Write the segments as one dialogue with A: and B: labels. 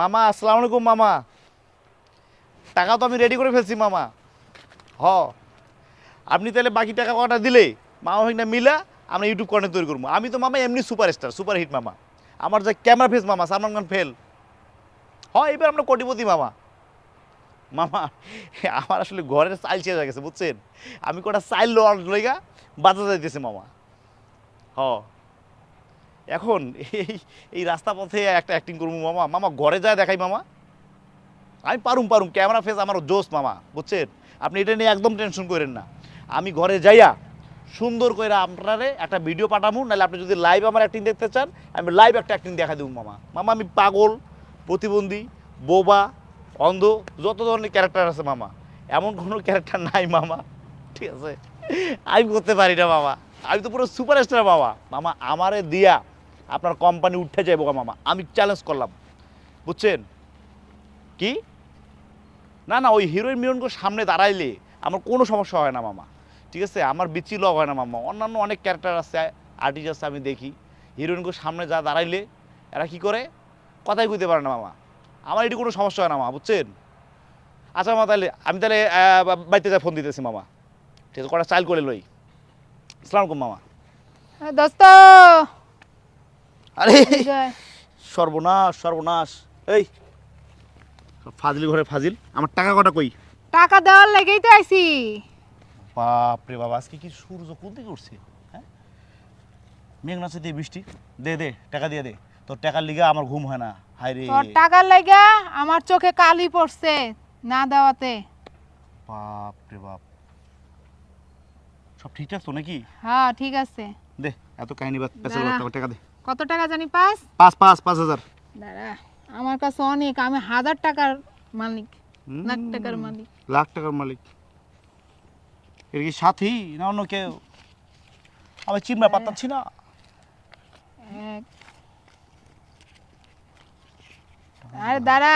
A: মামা আসসালামু আলাইকুম মামা টাকা তো আমি রেডি করে ফেলছি মামা হ আপনি তাহলে বাকি টাকা কটা দিলে মামা ভাগনা মিলা আমরা ইউটিউব কনে তৈরি করবো আমি তো মামা এমনি সুপারস্টার সুপারহিট মামা আমার যে ক্যামেরা ফেস মামা সালমান খান ফেল হ এবার আমরা কোটিপতি মামা মামা আমার আসলে ঘরের চাইল চেয়ে গেছে বুঝছেন আমি কটা চাইল লইগা বাজা যাইতেছি মামা হ এখন এই এই রাস্তা পথে একটা অ্যাক্টিং করবো মামা মামা ঘরে যায় দেখাই মামা আমি পারুম পারুম ক্যামেরা ফেস আমার জোস মামা বুঝছেন আপনি এটা নিয়ে একদম টেনশন করেন না আমি ঘরে যাইয়া সুন্দর করে আপনারে একটা ভিডিও পাঠাবো নাহলে আপনি যদি লাইভ আমার অ্যাক্টিং দেখতে চান আমি লাইভ একটা অ্যাক্টিং দেখা দেবো মামা মামা আমি পাগল প্রতিবন্ধী বোবা অন্ধ যত ধরনের ক্যারেক্টার আছে মামা এমন কোনো ক্যারেক্টার নাই মামা ঠিক আছে আমি করতে পারি না মামা আমি তো পুরো সুপারস্টার মামা মামা আমারে দিয়া আপনার কোম্পানি উঠে বোকা মামা আমি চ্যালেঞ্জ করলাম বুঝছেন কি না না ওই হিরোইন মিরোনকে সামনে দাঁড়াইলে আমার কোনো সমস্যা হয় না মামা ঠিক আছে আমার বিচি লগ হয় না মামা অন্যান্য অনেক ক্যারেক্টার আছে আর্টিস্ট আছে আমি দেখি হিরোইনকে সামনে যা দাঁড়াইলে এরা কি করে কথাই কইতে পারে না মামা আমার এটি কোনো সমস্যা হয় না মামা বুঝছেন আচ্ছা মামা তাহলে আমি তাহলে বাড়িতে যা ফোন দিতেছি মামা ঠিক আছে কটা চাইল করে লই আলাইকুম মামা হ্যাঁ, দোস্ত আরে সর্বনাশ সর্বনাশ এই ফাজিল ঘরে ফাজিল আমার টাকা কটা কই
B: টাকা দেওয়ার লেগেই তো আইছি
A: বাপ রে বাবা আজকে কি সূর্য কোন দিকে উঠছে হ্যাঁ? মেঘনা বৃষ্টি দে দে টাকা দিয়ে দে তোর টাকার লিগে আমার ঘুম হয় না হাই রে তোর
B: টাকার লাগা আমার চোখে কালি পড়ছে না দেওয়াতে
A: বাপ রে বাপ সব ঠিকঠাক তো নাকি
B: হ্যাঁ ঠিক আছে
A: দে এত কাহিনী বাদ টাকা দে
B: কত টাকা জানি পাস
A: পাঁচ পাঁচ পাঁচ হাজার
B: দাঁড়া আমার কাছে অনেক আমি হাজার টাকার মালিক লাখ টাকার মালিক
A: লাখ টাকার মালিক এর কি সাথী না অন্য কেউ আমি চিনবা হ্যাঁ। পারতাছি না
B: এক আরে দাঁড়া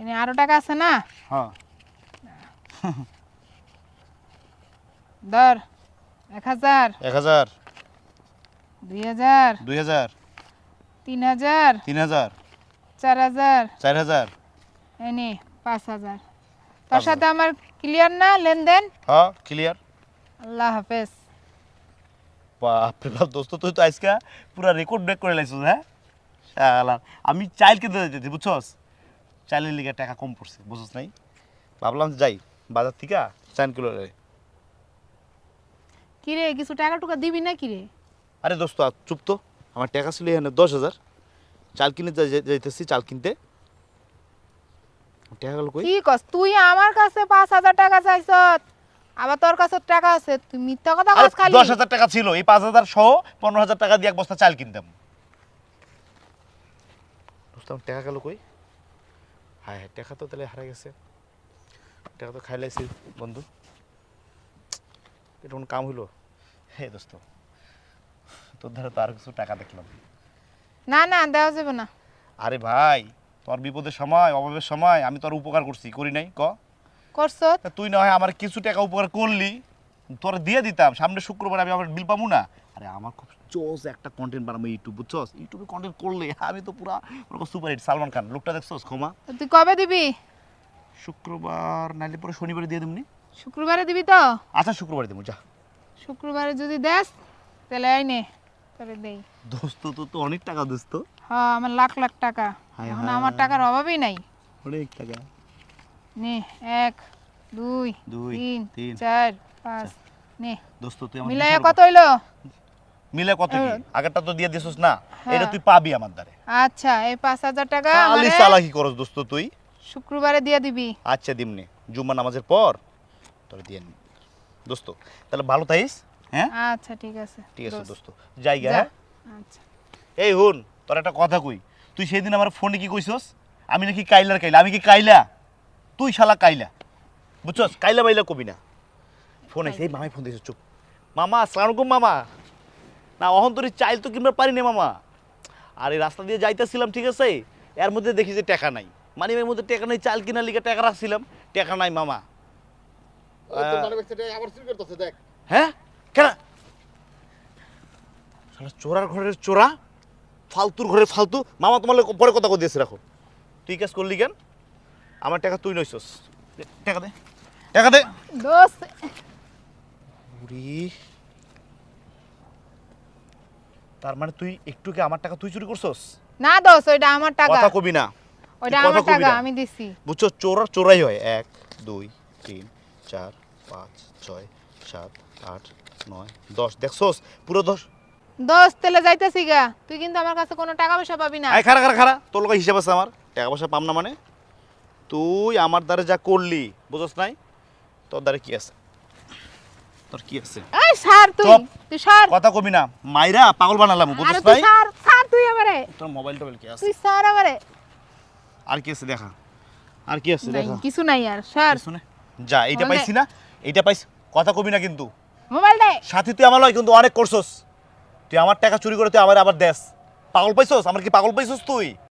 B: এনে আরো টাকা আছে না হ্যাঁ দর এক হাজার এক হাজার দুই দুই তিন তিন চার হাজার পাঁচ আমার ক্লিয়ার না লেনদেন হ্যাঁ, আল্লাহ হাফেজ
A: বাপরে পুরা রেকর্ড করে হ্যাঁ? আমি চাইল কিনতে যেতে বুঝছস চাইলের লিগে টাকা কম পড়ছে বুঝছস নাই ভাবলাম যাই বাজার থেকে চাইন কিলো
B: কি রে কিছু টাকা টুকা দিবি না কি রে
A: আরে দোস্ত চুপ তো আমার টাকা ছিল এখানে দশ হাজার চাল কিনে যাইতেছি চাল কিনতে টাকা কই
B: কি তুই আমার কাছে পাঁচ হাজার টাকা চাইছ আবার তোর কাছে টাকা আছে তুই মিথ্যা কথা কস খালি
A: দশ হাজার টাকা ছিল এই পাঁচ হাজার সহ পনেরো হাজার টাকা দিয়ে এক বস্তা চাল কিনতাম দোস্তাম টাকা গেল কই হ্যাঁ হ্যাঁ টাকা তো তাহলে হারা গেছে টাকা তো খাই খাইলাইছি বন্ধু এটা কোন কাম হইলো হ্যাঁ দোস্ত তোর ধারে তো আর কিছু টাকা দেখলাম
B: না না দেওয়া যাবে না
A: আরে ভাই তোর বিপদের সময় অভাবের সময় আমি তোর উপকার করছি করি নাই ক করছো তা তুই না হয় আমার কিছু টাকা উপকার করলি তোর দিয়ে দিতাম সামনে শুক্রবার আমি আবার বিল পাবো না আরে আমার খুব চোস একটা কন্টেন্ট বানাবো ইউটিউব বুঝছস ইউটিউবে কন্টেন্ট করলে আমি তো পুরা সুপার সালমান খান লোকটা দেখছস ক্ষমা
B: তুই কবে দিবি
A: শুক্রবার নাইলে পরে শনিবারে দিয়ে দিবনি
B: শুক্রবারে দিবি তো
A: আচ্ছা শুক্রবারে দেবো যা
B: শুক্রবারে যদি দেস তাহলে আইনে দেই
A: দোস্ত তো তো অনেক টাকা দোস্ত
B: হ্যাঁ আমার লাখ লাখ টাকা এখন আমার টাকার অভাবই নাই অনেক টাকা নে এক দুই তিন চার পাঁচ নে দোস্ত তুই কত হইলো
A: মিলে কত কি হ্যাঁ। আগেরটা তো দিয়ে দিছিস না হ্যাঁ। এটা তুই পাবি আমার দ্বারে
B: আচ্ছা এই 5000 টাকা
A: মানে করস দোস্ত তুই
B: শুক্রবারে দিয়ে দিবি
A: আচ্ছা দিমনে জুম্মা নামাজের পর তোর দিয়ে দোস্ত তাহলে ভালো তাইস
B: হ্যাঁ আচ্ছা ঠিক আছে
A: ঠিক আছে হ্যাঁ? এই হুন তোর একটা কথা কই তুই সেদিন আমার ফোনে কি কইছস আমি নাকি কাইলার কাইলা আমি কি কাইলা তুই শালা কাইলা বুঝছস কাইলা বাইলা কবি না ফোন আইছে মামাই ফোন দিয়েছে চুপ মামা আসসালামুকুম মামা না অহন্তরী চাইল তো কিনবার পারি না মামা আর এই রাস্তা দিয়ে যাইতেছিলাম ঠিক আছে এর মধ্যে দেখি যে টাকা নাই মানে এর মধ্যে টাকা নাই চাল কিনার লিগে টাকা রাখছিলাম টাকা নাই মামা হ্যাঁ কেন চোরার ঘরের চোরা ফালতুর ঘরে ফালতু মামা তোমার পরে কথা কো দিয়েছে রাখো তুই কাজ করলি কেন আমার টাকা তুই নইছস টাকা দে টাকা দে তার মানে তুই একটু কি আমার টাকা তুই চুরি করছস
B: না দোস ওইটা আমার টাকা কথা কবি না ওইটা আমার টাকা আমি দিছি
A: বুঝছো চোরা চোরাই হয় এক দুই তিন চার পাঁচ ছয় সাত আট পুরো
B: তেলে যাইতেছি গা তুই কিন্তু কাছে কোনো টাকা পাবি না
A: টাকা না মানে তুই আমার দ্বারা যা করলি বুঝছ নাই তোর কি আছে তোর কি আছে তুই কথা কবি না মাইরা পাগল বানালাম তুই মোবাইল কি আছে আর কি আছে দেখা আর কি আছে দেখা
B: কিছু নাই আর স্যার শুনে
A: যা এইটা মানে পাইছি না এইটা পাইছি কথা কবি না কিন্তু মোবাইল দে সাথী তুই আমার লয় কিন্তু অনেক করছস তুই আমার টাকা চুরি করে তুই আবার আবার দেস পাগল পাইছস আমার কি পাগল পাইছস তুই